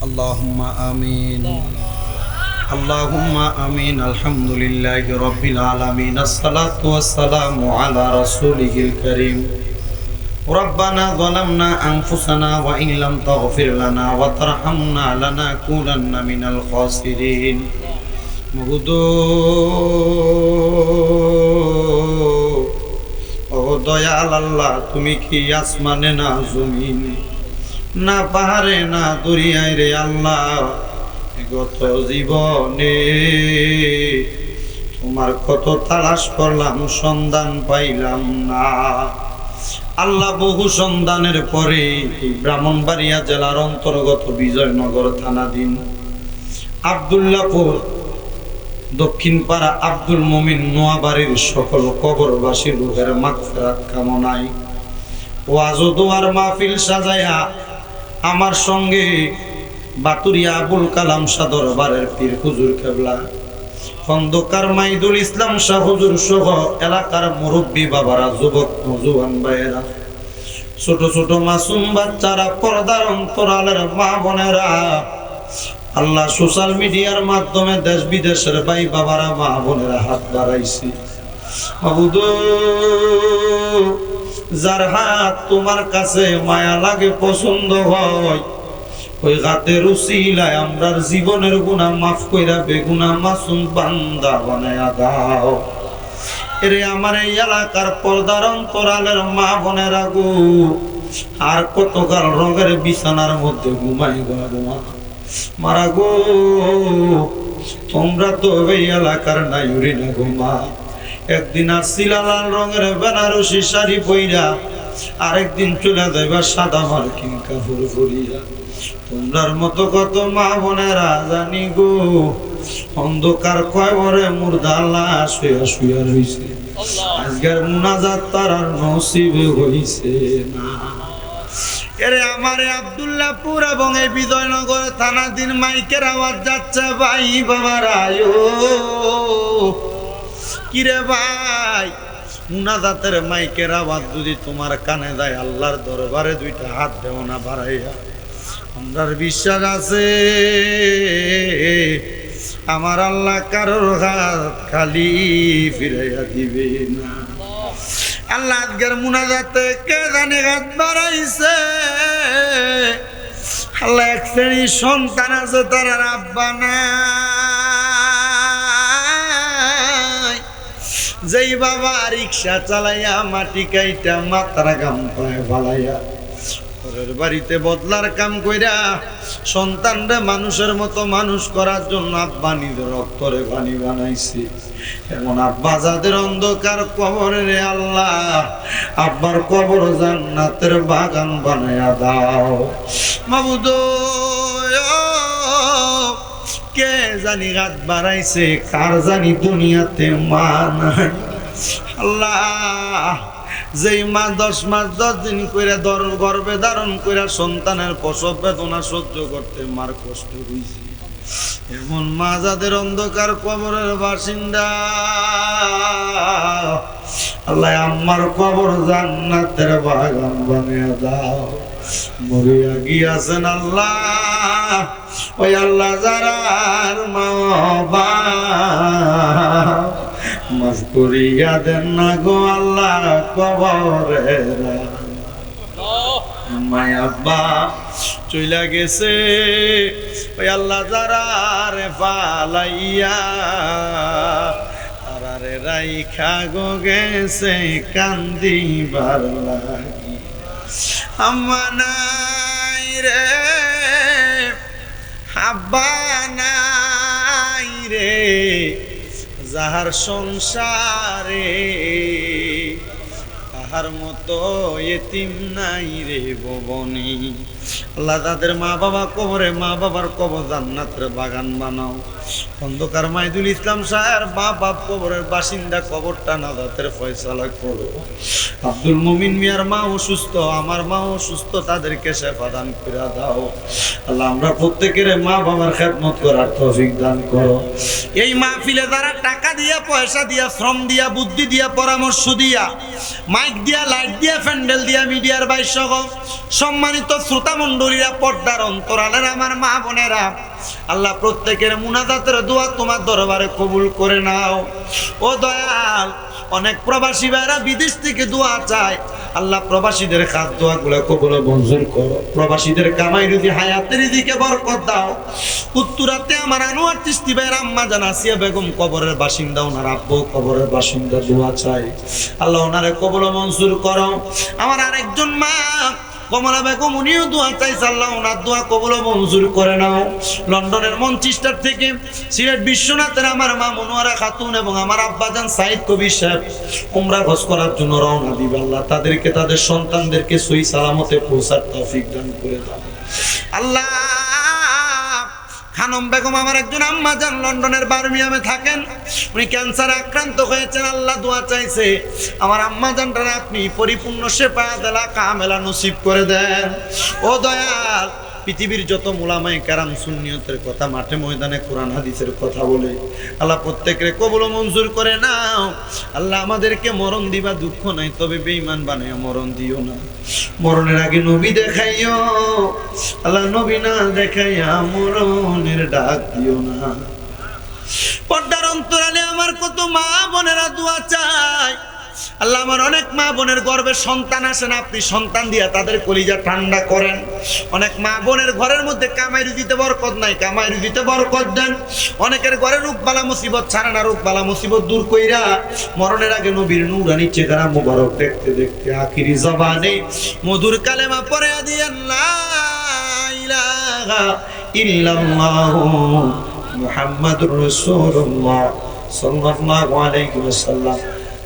اللهم آمين اللهم آمين الحمد لله رب العالمين الصلاة والسلام على رسوله الكريم ربنا ظلمنا أنفسنا وإن لم تغفر لنا وترحمنا لنكونن من الخاسرين মহুদো ও দয়াল আল্লাহ তুমি কি আসমানে না জমিনে না পাহাড়ে, না দরিয়ায় রে আল্লাহ। গত জীবনে তোমার কত তালাশ করলাম, সন্ধান পাইলাম না। আল্লাহ বহু সন্ধানের পরে ব্রাহ্মণবাড়িয়া জেলার অন্তর্গত বিজয়নগর থানাধীন আবদুল্লাপুর দক্ষিণ পাড়া আব্দুল মমিন নোয়াবাড়ির সকল কবরবাসী লোকের মাগফিরাত কামনায় ওয়াজ দোয়ার মাহফিল সাজায়া আমার সঙ্গে বাতুরিয়া আবুল কালাম সাদরবারের পীর হুজুর কেবলা। খন্দকার মাইদুল ইসলাম শাহ হুজুর সহ এলাকার মুরব্বী বাবারা, যুবক নজুয়ান ভাইয়েরা। ছোট ছোট মাসুম বাচ্চারা, পর্দার অন্তরালের মা বোনেরা। আল্লাহ সোশ্যাল মিডিয়ার মাধ্যমে দেশ বিদেশের ভাই বাবারা, মা বোনেরা হাত বাড়াইছে। যার হাত তোমার কাছে মায়া লাগে পছন্দ হয়, ওই হাতের উসিলায় আমরার জীবনের গুণা মাফ কইরা বেগুনা মাসুম বান্দা বানায়া দাও। এরে আমার এই এলাকার পর্দার অন্তরালের মা বোনেরা গো, আর কতকাল রঙের বিছানার মধ্যে ঘুমাই ঘুমা মারা গো, তোমরা তো এই এলাকার নাইরি না ঘুমা একদিন আসছিল লাল রঙের বেনারসি শাড়ি পইরা আরেকদিন চলে যাইবা সাদা মার্কিন কাপড় পরিয়া। তোমরার মতো কত মা বোনেরা জানি গো, অন্ধকার কয় বরে মুর্দা লাশ শুয়া শুয়া রইছে। আজকের মুনাজাত তার আর নসিবে হইছে না। এরে আমারে আব্দুল্লাহপুর এবং এই বিজয়নগর থানাধীন মাইকের আওয়াজ যাচ্ছে, ভাই বাবার, আয়ো। কিরে ভাই? মুনাজাতের মাইকের আওয়াজ যদি তোমার কানে যায়, আল্লাহর দরবারে দুইটা হাত দেও না বাড়াইয়া। আমরার বিশ্বাস আছে, আমার আল্লাহ কারোর হাত খালি ফিরাইয়া দিবে না। আল্লাহ আজকের মুনাজাতে কে জানে হাত বাড়াইছে? আল্লাহ এক শ্রেণির সন্তান আছে, তারা আব্বা নাই। যেই বাবা রিক্সা চালাইয়া মাটি কাইটা মাথার গাম পায় ফালাইয়া পরের বাড়িতে বদলার কাম কইরা সন্তানরে মানুষের মতো মানুষ করার জন্য আব্বা নিজের রক্তরে পানি বানাইছে। এমন আব্বা যাদের অন্ধকার কবরে আল্লাহ, আব্বার কবর জান্নাতের বাগান বানায়া দাও। মাবুদ কে জানি গাত বাড়াইছে, কার জানি দুনিয়াতে মা আল্লাহ, যেই মা দশ মাস দশ দিন করে ধর গর্বে ধারণ করে সন্তানের প্রসব বেদনা সহ্য করতে মার কষ্ট হয়েছে এমন মা যাদের অন্ধকার কবরের বাসিন্দা। আল্লাহ, আমার কবর জান্নাতের বাগান বানিয়ে দাও। মরিয়া গিয়াছেন আল্লাহ। ওই আল্লাহ যারার মা মাফ করিয়া দেন না গো আল্লাহ কবরে মায়াব্বা গেছে। ওই আল্লাহ যারা রে পালাইয়া তারারে রাইখা গো গেছে কান্দিবার লাগি। আম্মা নাই রে আব্বা রে যাহার সংসারে তাহার মতো এতিম নাই রে ভবনী আল্লাহ তাদের মা বাবা কবরে, মা বাবার কবর জান্নাতের বাগান বানাও। খন্দকার মাইদুল ইসলাম সাহের মা বাপ কবরের বাসিন্দা কবরটা নাজাতের ফয়সালা করো। আব্দুল মুমিন মিয়ার মা অসুস্থ, আমার মা অসুস্থ, তাদেরকে সেবা দান করে দাও। আল্লাহ আমরা প্রত্যেকের মা বাবার খেদমত করার তৌফিক দান করো। এই মাহফিলে যারা টাকা দিয়া, পয়সা দিয়া, শ্রম দিয়া, বুদ্ধি দিয়া, পরামর্শ দিয়া, মাইক দিয়া, লাইট দিয়া, প্যান্ডেল দিয়া, মিডিয়ার বাইশ সম্মানিত শ্রোতা মণ্ডলীরা পর্দার অন্তরালের আমার মা বোনেরা, আল্লাহ প্রত্যেকের মুনাজাতের দোয়া তোমার দরবারে কবুল করে নাও। ও দয়াল, অনেক প্রবাসী ভাইরা বিদেশ থেকে দোয়া চায়। আল্লাহ প্রবাসীদের খাদ দোয়া গুলো কবুল মঞ্জুর করো। প্রবাসীদের কামাই রুজি হায়াতের দিকে বরকত দাও। উত্তরাতে আমার আনোয়ার তিস্তি ভাইয়ের আম্মা জান আসিয়া বেগম কবরের বাসিন্দা, ওনার আব্বু কবরের বাসিন্দা দোয়া চাই আল্লাহ ওনারে কবুল মঞ্জুর করো। আমার আরেকজন মা কমলা বেগম, উনিও দোয়া চাইছে, আল্লাহ ওনার দোয়া কবল মঞ্জুর করে নাও। লন্ডনের মঞ্চিস্টার থেকে সিলেট বিশ্বনাথের আমার মা মনোয়ারা খাতুন এবং আমার আব্বাজান সাইদ কবি সাহেব উমরা ঘোষ করার জন্য রওনা দিবে, আল্লাহ তাদেরকে, তাদের সন্তানদেরকে সই সালামতে পৌঁছার তৌফিক দান করে দাও। আল্লাহ খানম বেগম আমার একজন আম্মা যান লন্ডনের বার্মিয়ামে থাকেন। উনি ক্যান্সারে আক্রান্ত হয়েছেন, আল্লাহ দোয়া চাইছে। আমার আম্মা যানটারে আপনি পরিপূর্ণ সেপা দেলা কামেলা নসিব করে দেন। ও দয়াল পৃথিবীর যত মোলামাই কারাম সুন্নিয়তের কথা মাঠে ময়দানে কোরআন হাদিসের কথা বলে, আল্লাহ প্রত্যেকের কবল মঞ্জুর করে নাও। আল্লাহ আমাদেরকে মরণ দিবা দুঃখ নাই, তবে বেঈমান বানাইয়া মরণ দিও না। মরণের আগে নবী দেখাইও, আল্লাহ নবী না দেখাইয়া মরণের ডাক দিও না। পর্দার অন্তরালে আমার কত মা বোনেরা দোয়া চায়। আল্লাহ আমার অনেক মা বোনের গর্বে সন্তান আসেন আপনি সন্তান দিয়া তাদের কলিজা ঠান্ডা করেন। অনেক মা বোনের ঘরের মধ্যে কামাই রুজিতে বরকত নাই, কামাই রুজিতে বরকত দেন। অনেকের ঘরে রূপবালা মুসিবত ছাড়ে না রূপবালা মুসিবত দূর কইরা মরণের আগে নবীর নুরানি চেহারা মুবারক দেখতে দেখতে আখিরি জবানে, মধুর কালেমা পরে দিয়েন ইল্লাল্লাহু মুহাম্মাদুর রাসূলুল্লাহ সাল্লাল্লাহু আলাইহি ওয়াসাল্লাম।